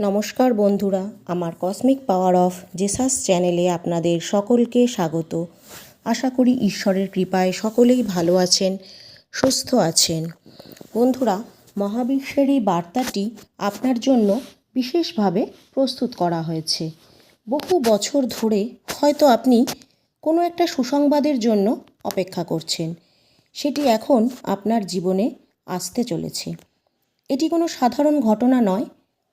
নমস্কার বন্ধুরা, আমার কসমিক পাওয়ার অফ জেসাস চ্যানেলে আপনাদের সকলকে স্বাগত। আশা করি ঈশ্বরের কৃপায় সকলেই ভালো আছেন, সুস্থ আছেন। বন্ধুরা, মহাবিশ্বের এই বার্তাটি আপনার জন্য বিশেষভাবে প্রস্তুত করা হয়েছে। বহু বছর ধরে হয়তো আপনি কোনো একটা সুসংবাদের জন্য অপেক্ষা করছেন। সেটি এখন আপনার জীবনে আসতে চলেছে। এটি কোনো সাধারণ ঘটনা নয়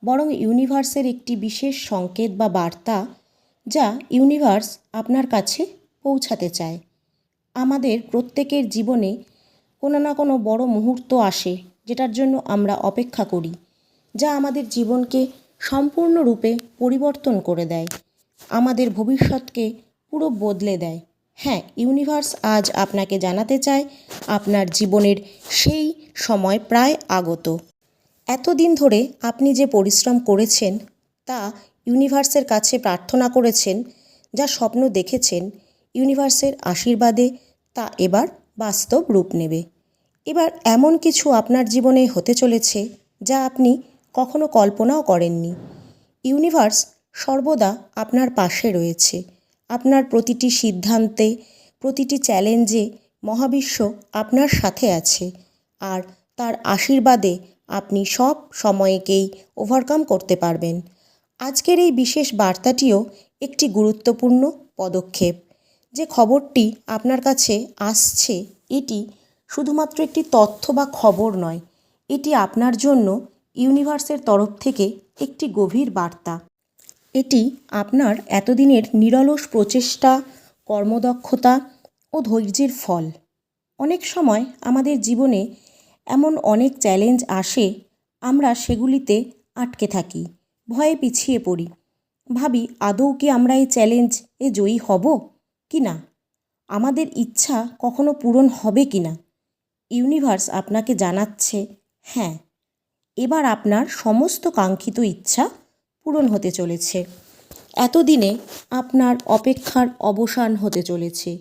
বরং ইউনিভার্সের একটি বিশেষ সংকেত বা বার্তা যা ইউনিভার্স আপনার কাছে পৌঁছাতে চায়। আমাদের প্রত্যেকের জীবনে কোনো না কোনো বড় মুহূর্ত আসে যেটার জন্য আমরা অপেক্ষা করি, যা আমাদের জীবনকে সম্পূর্ণরূপে পরিবর্তন করে দেয়, আমাদের ভবিষ্যৎকে পুরো বদলে দেয়। হ্যাঁ ইউনিভার্স আজ আপনাকে জানাতে চায় আপনার জীবনের সেই সময় প্রায় আগত। এতদিন ধরে আপনি যে পরিশ্রম করেছেন, তা ইউনিভার্সের কাছে প্রার্থনা করেছেন, যা স্বপ্ন দেখেছেন, ইউনিভার্সের আশীর্বাদে তা এবার বাস্তব রূপ নেবে। এবার এমন কিছু আপনার জীবনে হতে চলেছে, যা আপনি কখনো কল্পনাও করেননি। ইউনিভার্স সর্বদা আপনার পাশে রয়েছে। আপনার প্রতিটি সিদ্ধান্তে, প্রতিটি চ্যালেঞ্জে মহাবিশ্ব আপনার সাথে আছে, আর তার আশীর্বাদে আপনি সব সময়কেই ওভারকাম করতে পারবেন। আজকের এই বিশেষ বার্তাটিও একটি গুরুত্বপূর্ণ পদক্ষেপ। যে খবরটি আপনার কাছে আসছে, এটি শুধুমাত্র একটি তথ্য বা খবর নয়, এটি আপনার জন্য ইউনিভার্সের তরফ থেকে একটি গভীর বার্তা। এটি আপনার এতদিনের নিরলস প্রচেষ্টা, কর্মদক্ষতা ও ধৈর্যের ফল। অনেক সময় আমাদের জীবনে এমন অনেক চ্যালেঞ্জ আসে, আমরা সেগুলিতে আটকে থাকি, ভয়ে পিছিয়ে পড়ি। ভাবি, আদৌ কি আমরা এই চ্যালেঞ্জ এ জয়ী হব কি না? আমাদের ইচ্ছা কখনো পূরণ হবে কি না? ইউনিভার্স আপনাকে জানাচ্ছে হ্যাঁ। এবার আপনার সমস্ত কাঙ্ক্ষিত ইচ্ছা পূরণ হতে চলেছে। এতদিনে আপনার অপেক্ষার অবসান হতে চলেছে।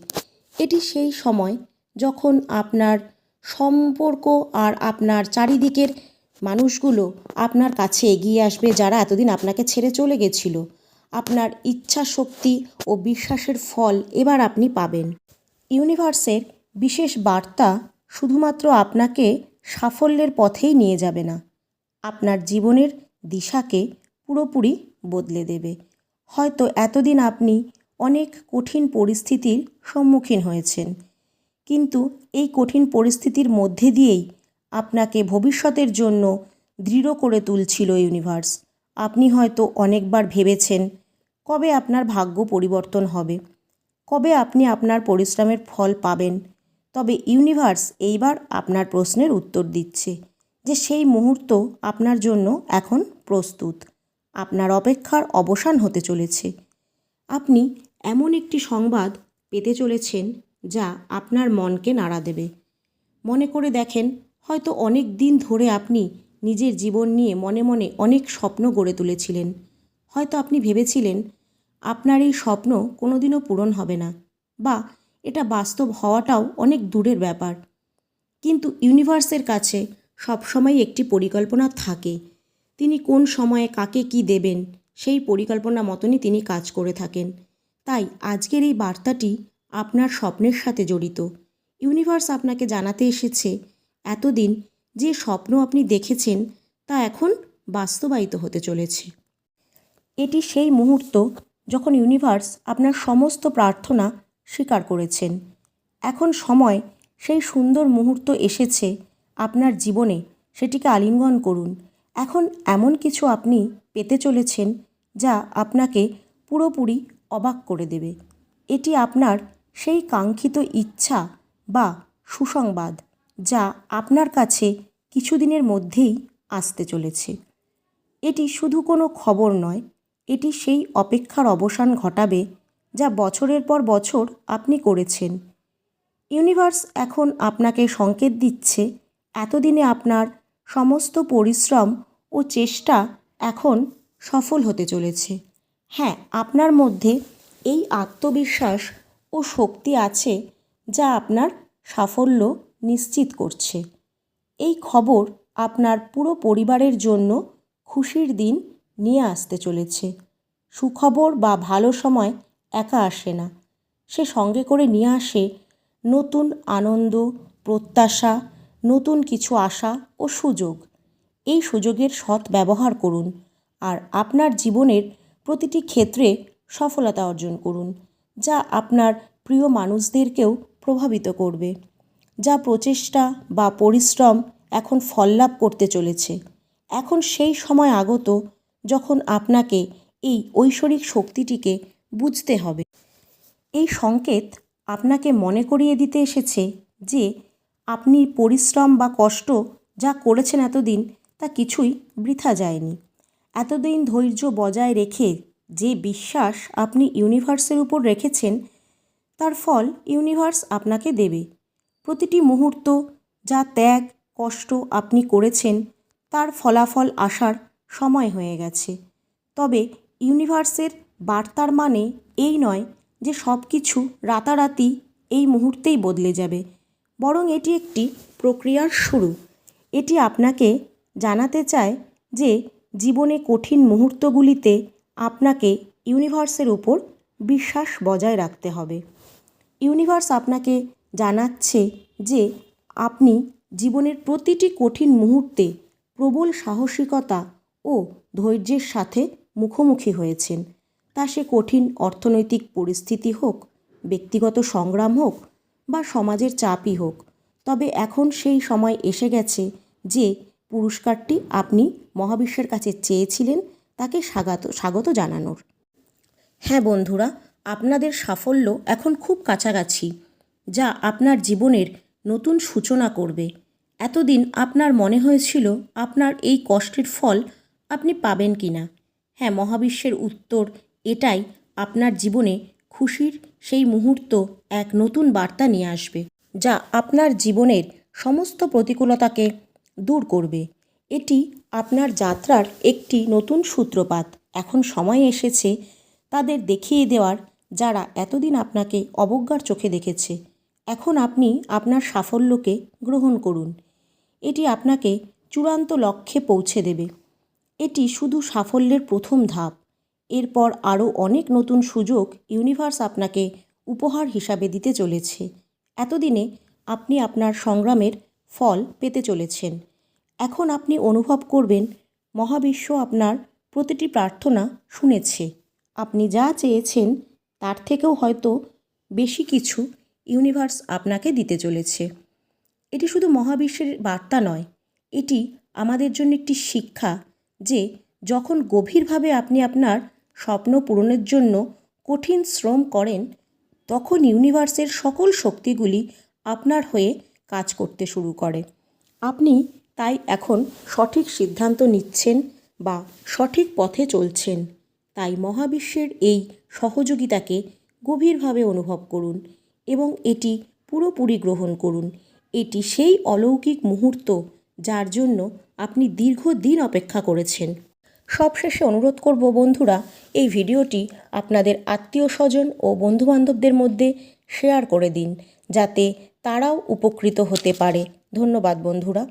এটি সেই সময় যখন আপনার সম্পর্ক আর আপনার চারিদিকের মানুষগুলো আপনার কাছে এগিয়ে আসবে যারা এতদিন আপনাকে ছেড়ে চলে গেছিল। আপনার ইচ্ছা শক্তি ও বিশ্বাসের ফল এবার আপনি পাবেন। ইউনিভার্সের বিশেষ বার্তা শুধুমাত্র আপনাকে সাফল্যের পথেই নিয়ে যাবে না, আপনার জীবনের দিশাকে পুরোপুরি বদলে দেবে। হয়তো এতদিন আপনি অনেক কঠিন পরিস্থিতির সম্মুখীন হয়েছেন। কিন্তু এই কঠিন পরিস্থিতির মধ্যে দিয়েই আপনাকে ভবিষ্যতের জন্য দৃঢ় করে তুলছিল ইউনিভার্স। আপনি হয়তো অনেকবার ভেবেছেন, কবে আপনার ভাগ্য পরিবর্তন হবে? কবে আপনি আপনার পরিশ্রমের ফল পাবেন? তবে ইউনিভার্স এইবার আপনার প্রশ্নের উত্তর দিচ্ছে যে সেই মুহূর্ত আপনার জন্য এখন প্রস্তুত। আপনার অপেক্ষার অবসান হতে চলেছে। আপনি এমন একটি সংবাদ পেতে চলেছেন যা আপনার মনকে নাড়া দেবে। মনে করে দেখেন, হয়তো অনেক দিন ধরে আপনি নিজের জীবন নিয়ে মনে মনে অনেক স্বপ্ন গড়ে তুলেছিলেন। হয়তো আপনি ভেবেছিলেন, আপনার এই স্বপ্ন কোনোদিনও পূরণ হবে না বা এটা বাস্তব হওয়াটাও অনেক দূরের ব্যাপার। কিন্তু ইউনিভার্সের কাছে সবসময় একটি পরিকল্পনা থাকে। তিনি কোন সময়ে কাকে কি দেবেন, সেই পরিকল্পনা মতনই তিনি কাজ করে থাকেন। তাই আজকের এই বার্তাটি আপনার স্বপ্নের সাথে জড়িত। ইউনিভার্স আপনাকে জানাতে এসেছে, এতদিন যে স্বপ্ন আপনি দেখেছেন তা এখন বাস্তবায়িত হতে চলেছে। এটি সেই মুহূর্ত যখন ইউনিভার্স আপনার সমস্ত প্রার্থনা স্বীকার করেছেন। এখন সময় সেই সুন্দর মুহূর্ত এসেছে, আপনার জীবনে সেটিকে আলিঙ্গন করুন। এখন এমন কিছু আপনি পেতে চলেছেন যা আপনাকে পুরোপুরি অবাক করে দেবে। এটি আপনার সেই কাঙ্ক্ষিত ইচ্ছা বা সুসংবাদ যা আপনার কাছে কিছুদিনের মধ্যেই আসতে চলেছে। এটি শুধু কোনো খবর নয়, এটি সেই অপেক্ষার অবসান ঘটাবে যা বছরের পর বছর আপনি করেছেন। ইউনিভার্স এখন আপনাকে সংকেত দিচ্ছে, এতদিনে আপনার সমস্ত পরিশ্রম ও চেষ্টা এখন সফল হতে চলেছে। হ্যাঁ আপনার মধ্যে এই আত্মবিশ্বাস ও শক্তি আছে যা আপনার সাফল্য নিশ্চিত করছে। এই খবর আপনার পুরো পরিবারের জন্য খুশির দিন নিয়ে আসতে চলেছে। সুখবর বা ভালো সময় একা আসে না। সে সঙ্গে করে নিয়ে আসে নতুন আনন্দ, প্রত্যাশা, নতুন কিছু আশা ও সুযোগ। এই সুযোগের সৎ ব্যবহার করুন আর আপনার জীবনের প্রতিটি ক্ষেত্রে সফলতা অর্জন করুন। যা আপনার প্রিয় মানুষদেরকেও প্রভাবিত করবে, যা প্রচেষ্টা বা পরিশ্রম এখন ফললাভ করতে চলেছে। এখন সেই সময় আগত যখন আপনাকে এই ঐশ্বরিক শক্তিটিকে বুঝতে হবে। এই সংকেত আপনাকে মনে করিয়ে দিতে এসেছে যে আপনি পরিশ্রম বা কষ্ট যা করেছেন এতদিন তা কিছুই বৃথা যায়নি। এতদিন ধৈর্য বজায় রেখে যে বিশ্বাস আপনি ইউনিভার্সের উপর রেখেছেন, তার ফল ইউনিভার্স আপনাকে দেবে। প্রতিটি মুহূর্ত যা ত্যাগ, কষ্ট আপনি করেছেন, তার ফলাফল আসার সময় হয়ে গেছে। তবে ইউনিভার্সের বার্তার মানে এই নয় যে সব কিছু রাতারাতি এই মুহূর্তেই বদলে যাবে, বরং এটি একটি প্রক্রিয়ার শুরু। এটি আপনাকে জানাতে চায় যে জীবনে কঠিন মুহূর্তগুলিতে আপনাকে ইউনিভার্সের উপর বিশ্বাস বজায় রাখতে হবে। ইউনিভার্স আপনাকে জানাচ্ছে যে আপনি জীবনের প্রতিটি কঠিন মুহূর্তে প্রবল সাহসিকতা ও ধৈর্যের সাথে মুখোমুখি হয়েছেন। তা সে কঠিন অর্থনৈতিক পরিস্থিতি হোক, ব্যক্তিগত সংগ্রাম হোক বা সমাজের চাপই হোক, তবে এখন সেই সময় এসে গেছে যে পুরস্কারটি আপনি মহাবিশ্বের কাছে চেয়েছিলেন তাকে স্বাগত স্বাগত জানানোর। হ্যাঁ বন্ধুরা, আপনাদের সাফল্য এখন খুব কাছাকাছি, যা আপনার জীবনের নতুন সূচনা করবে। এতদিন আপনার মনে হয়েছিল আপনার এই কষ্টের ফল আপনি পাবেন কি না হ্যাঁ মহাবিশ্বের উত্তর এটাই আপনার জীবনে খুশির সেই মুহূর্ত এক নতুন বার্তা নিয়ে আসবে, যা আপনার জীবনের সমস্ত প্রতিকূলতাকে দূর করবে। এটি আপনার যাত্রার একটি নতুন সূত্রপাত। এখন সময় এসেছে তাদের দেখিয়ে দেওয়ার, যারা এতদিন আপনাকে অবজ্ঞার চোখে দেখেছে। এখন আপনি আপনার সাফল্যকে গ্রহণ করুন। এটি আপনাকে চূড়ান্ত লক্ষ্যে পৌঁছে দেবে। এটি শুধু সাফল্যের প্রথম ধাপ। এরপর আরও অনেক নতুন সুযোগ ইউনিভার্স আপনাকে উপহার হিসাবে দিতে চলেছে। এতদিনে আপনি আপনার সংগ্রামের ফল পেতে চলেছেন। এখন আপনি অনুভব করবেন, মহাবিশ্ব আপনার প্রতিটি প্রার্থনা শুনেছে। আপনি যা চেয়েছেন, তার থেকেও হয়তো বেশি কিছু ইউনিভার্স আপনাকে দিতে চলেছে। এটি শুধু মহাবিশ্বের বার্তা নয়, এটি আমাদের জন্য একটি শিক্ষা যে যখন গভীরভাবে আপনি আপনার স্বপ্ন পূরণের জন্য কঠিন শ্রম করেন, তখন ইউনিভার্সের সকল শক্তিগুলি আপনার হয়ে কাজ করতে শুরু করে। আপনি তাই এখন সঠিক সিদ্ধান্ত নিচ্ছেন বা সঠিক পথে চলছেন। তাই মহাবিশ্বের এই সহযোগিতাকে গভীরভাবে অনুভব করুন এবং এটি পুরোপুরি গ্রহণ করুন। এটি সেই অলৌকিক মুহূর্ত যার জন্য আপনি দীর্ঘদিন অপেক্ষা করেছেন। সবশেষে অনুরোধ করব বন্ধুরা, এই ভিডিওটি আপনাদের আত্মীয় স্বজন ও বন্ধুবান্ধবদের মধ্যে শেয়ার করে দিন, যাতে তারাও উপকৃত হতে পারে। ধন্যবাদ বন্ধুরা।